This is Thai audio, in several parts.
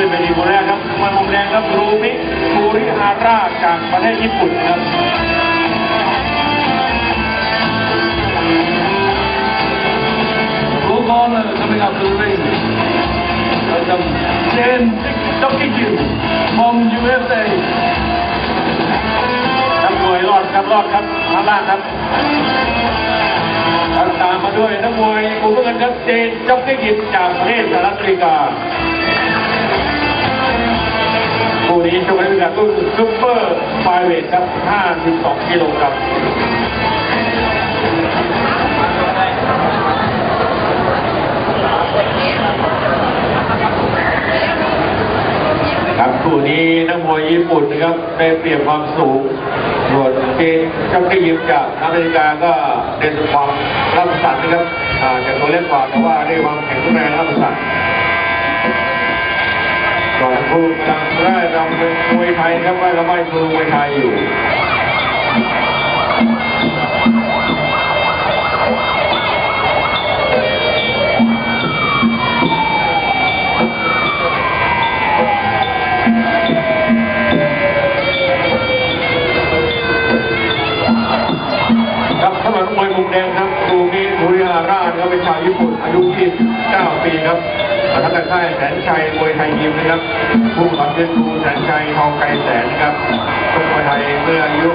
ขึ้นเป็นอีกคนแรกครับมวยมุมแดงครับรูมิคูริฮาร่าจากประเทศญี่ปุ่นครับ Blue corner coming up to the ring. Welcome, Jen Tokikin from USA. นักมวยรอดครับรอดครับทางล่างครับครับตามมาด้วยนักมวยมุมน้ำเงินครับเจนจ็อกเกอร์ยิมจากประเทศสหรัฐอเมริกา คู่นี้ชกในพิกัดรุ่นซุปเปอร์ไฟเวทครับ 52กิโลกรัมครับคู่นี้นักมวยญี่ปุ่นนะครับได้เปรียบความสูงส่วนเจนจ็อกเกอร์ยิมจากอเมริกาก็เด่นความรับสันนะครับอ่าจากตัวเล็กกว่าแต่ว่าได้ความแข็งแรงรับสัน ก่อนคู่กำลังได้รำมวยไทยครับว่าเราไม่มือมวยไทยอยู่ครับสำหรับนักมวยมุมแดงครับครูมิคุริฮาร่านะครับเป็นชาวญี่ปุ่นอายุ29ปีครับ มาทักค่ายแสนชัยมวยไทยยิมนะครับผู้สอนเป็นครูแสนชัยทองไกรแสนนะครับชกมวยไทยเมื่ออายุ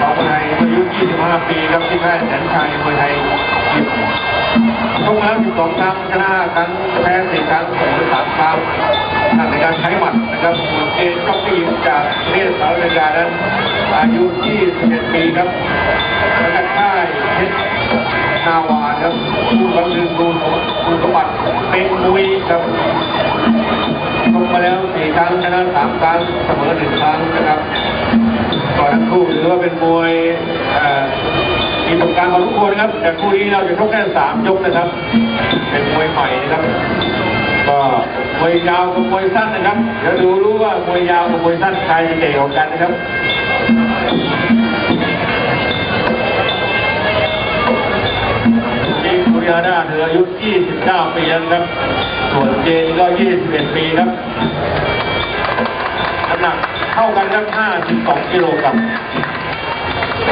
สองมวยไทยเมื่ออายุ 25 ปีครับที่ค่ายแสนชัยมวยไทยยิมชกมาแล้ว12ครั้งชนะครั้งแพ้4ครั้งเสมอ3ครั้งนั่นในการใช้หมัดนะครับเกณฑ์ก็ปีมจากประเทศสหรัฐอเมริกานั้นอายุ 21 ปีครับแล้วก็ค่ายเพชร นาวาครับผู้บังคับดูคุณสมบัติเป็นมุยครับชกมาแล้วสี่ครั้งชนะสามครั้งเสมอหนึ่งครั้งนะครับก่อนทั้งคู่ถือว่าเป็นมวยอ่อมีประสบการณ์มาทุกคนนะครับ แต่คู่นี้เราจะชกแค่สามยกนะครับ เป็นมวยใหม่นะครับ ก็มวยยาวกับมวยสั้นนะครับเดี๋ยวดูรู้ว่ามวยยาวกับมวยสั้นใครจะเก่งกว่ากันนะครับ มีคุริยานาเธออายุ 29 ปีแล้วครับ ส่วนเจนก็ 21 ปีครับ น้ำหนักเท่ากันครับ 52 กิโลกรัม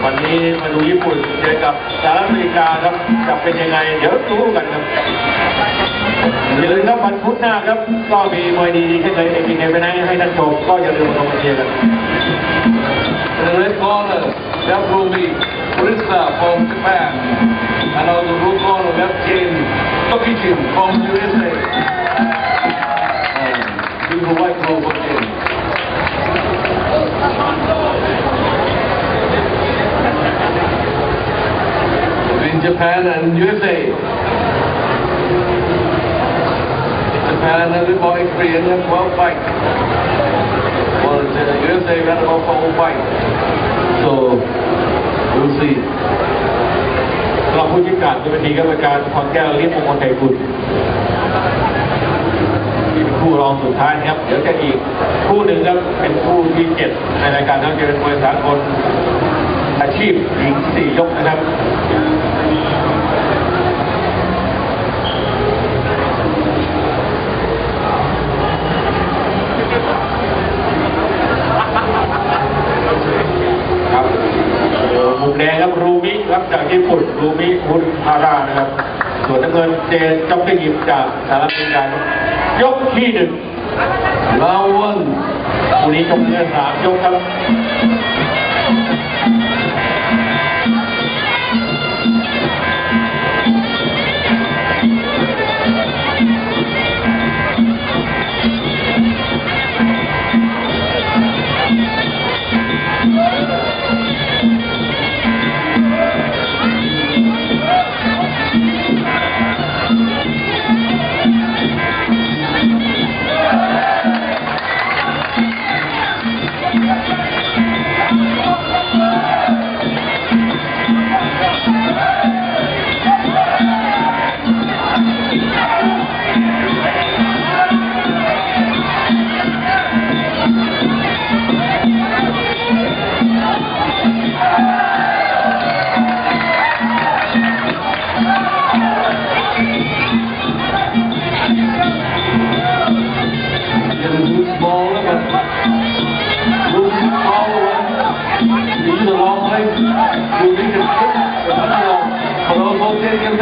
วันนี้มาดูญี่ปุ่นเจอกับสหรัฐอเมริกาครับ จะเป็นยังไง เดี๋ยวรู้กันครับ อย่าลืมครับวันพุธหน้าครับ ก็มีมวยดีๆที่เคยเอ็นเอไปไหนให้ท่านชมก็อย่าลืมมาชมเชียร์กัน In the red corner, left Rumi Risa from Japan. And on the blue corner, left Jen Tokikin from USA. And beautiful white robe for Jen. Between Japan and USA. Japan has a bit more experience and fight. Well, the USA got about four fights. So, we'll see. สำหรับผู้ชี้ขาดจะเป็นทีกรรมการพรแก้วเรียบมงคลไทยกุลที่เป็นคู่รองสุดท้ายนะครับ เดี๋ยวจะอีกคู่หนึ่งครับเป็นคู่ที่เจ็ดในรายการนั้นจะเป็นมวยสากลอาชีพหญิงสี่ยกนะครับเอ่อมุมแดงครับรูมิครับจากญี่ปุ่น รูมิคุนฮารานะครับ ส่วนน้ำเงินเจนจ็อกเกอร์ยิมจากสหรัฐอเมริกาครับยกที่หนึ่ง Round one. คู่นี้ชมเนื้อสามยกครับ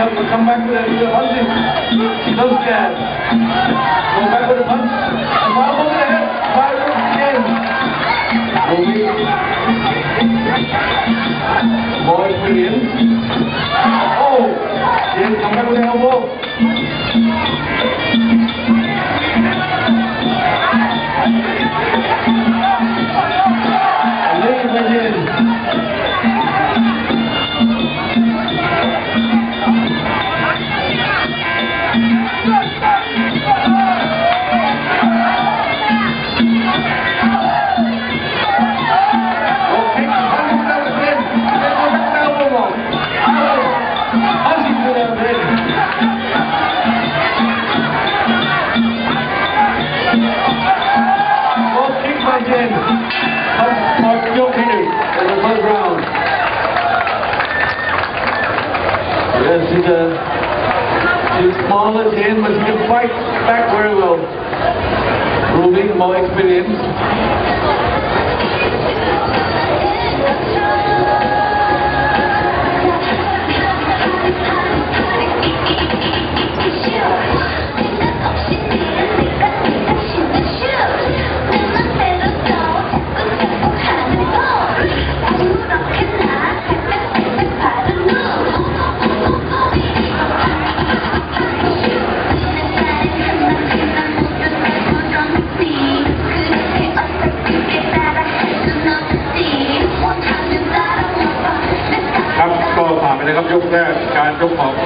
Mark will come back to a husband. She loves that. Go back with a punch. And while over the head, five to ten. Movie. Boy, put it in. Oh! Then come back with an elbow. Experience.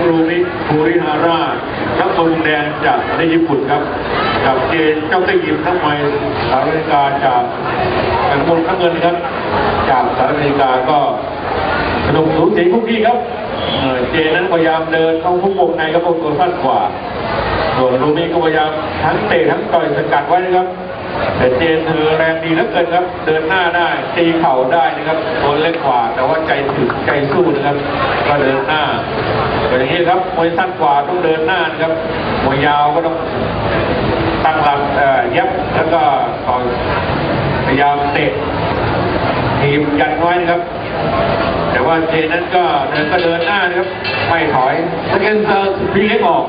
รูมิภูริฮารานักตะลุงแดงจากประเทศญี่ปุ่นครับกับเจนเจ้าเต้ยิมทั้งไมสหรัฐอเมริกาจากกันมนข้างเงินครับ จากสหรัฐอเมริกาก็สนุกสูสีพวกพี่ครับเจนนั้นพยายามเดินเข้าพุ่งวงในครับเพราะตัวสั้นกว่าส่วนรูมิก็พยายามทั้งเตะทั้งต่อยสกัดไว้นะครับ แต่เจนเธอแรงดีเหลือเกินครับ เดินหน้าได้ตีเข่าได้นะครับตัวเล็กกว่า แต่ว่าใจถึงใจสู้นะครับ ก็เดินหน้าก็อย่างนี้ครับมวยสั้นกว่าต้องเดินหน้านะครับมวยยาวก็ต้องตั้งหลักเอ่อยับแล้วก็ต่อพยายามเตะทีมยันไว้นะครับ แต่ว่าเจนนั้นก็เดินก็เดินหน้านะครับ ไม่ถอย Second, uh, พีเล็กออก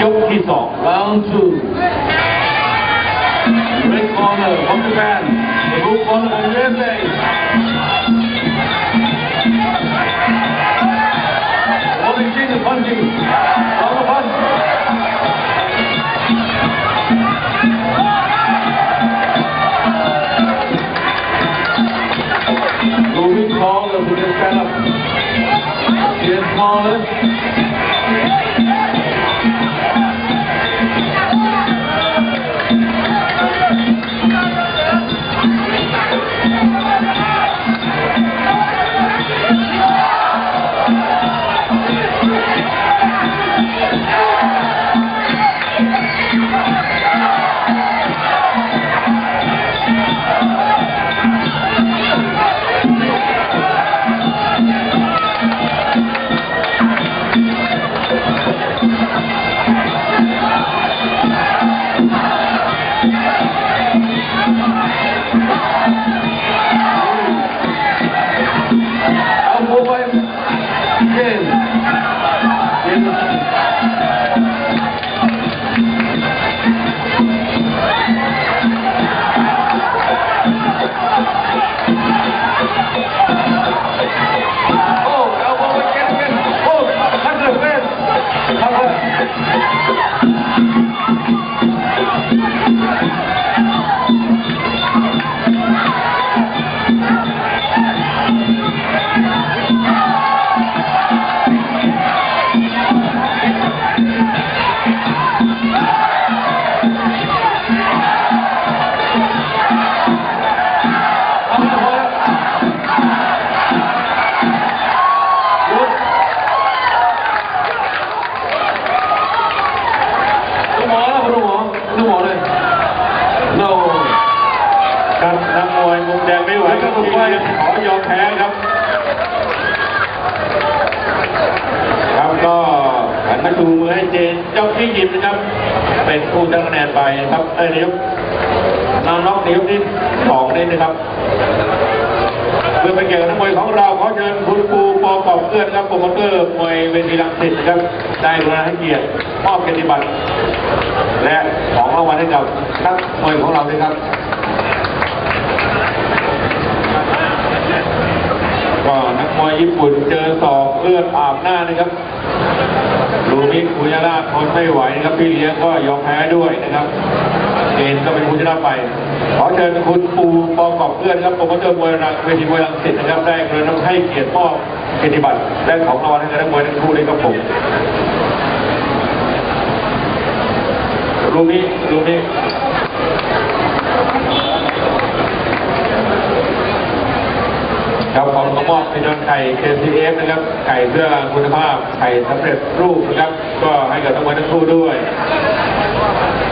ยกที่สอง round two. Red corner from Japan. The blue corner from USA. What is the punching? On the punch. Moving forward to this kind of Yes, Wallace. ผู้ตั้งคะแนนไปนะครับเอ้ยนายกนมาน็อกในยกที่สองนี่นะครับเพื่อเป็นเกียรติกับนักมวยของเราขอเชิญคุณปูปอปอบเพื่อนครับโปรโมเตอร์มวยเวทีรังสิตครับได้รุณาให้เกียรติมอบเกียรติบัตรและของรางวัลให้กับนักมวยของเราด้วยครับก็นักมวยญี่ปุ่นเจอศอกเลือดอาบหน้านะครับ ลูมิคุยาราทนไม่ไหวนะครับพี่เลี้ยงก็ยอมแพ้ด้วยนะครับเกณฑ์ก็เป็นผู้ชนะไป ขอเชิญคุณปูปอกอบเพื่อนครับโปรโมเตอร์มวยรังเวทีมวยรังสิตนะครับได้กระนำให้เกียรติมอบเกียรติบัตรและของรางวัลให้กับนักมวยทั้งคู่ด้วยครับผมลูมิลูมิ ครับของกระ มอบเป็นไก่ KCF นะครับไก่เพื่อคุณภาพไก่สำเร็จรูปนะครับ ก็ให้กับทั้งหมดทั้งคู่ด้วย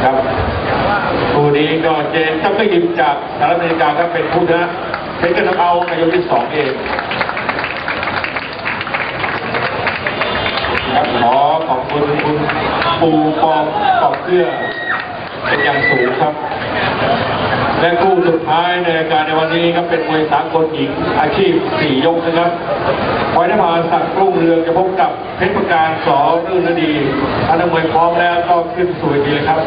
ครับคู่นี้ก็เจนซับก็ยิมจากสหรัฐอเมริกาครับเป็นผู้ชนะเป็นกันเอาในยกที่สองเองครับขอขอบคุณคุณปูปองปอบเกลือเป็นอย่างสูงครับ และคู่สุดท้ายในรายการในวันนี้ครับเป็นมวยสากลหญิงอาชีพ 4 ยกนะครับพอยนภาสักดิ์รุ่งเรืองจะพบกับเพชรประการสอรื่นฤดีถ้านักมวยพร้อมแล้วก็ขึ้นสู่เวทีเลยครับ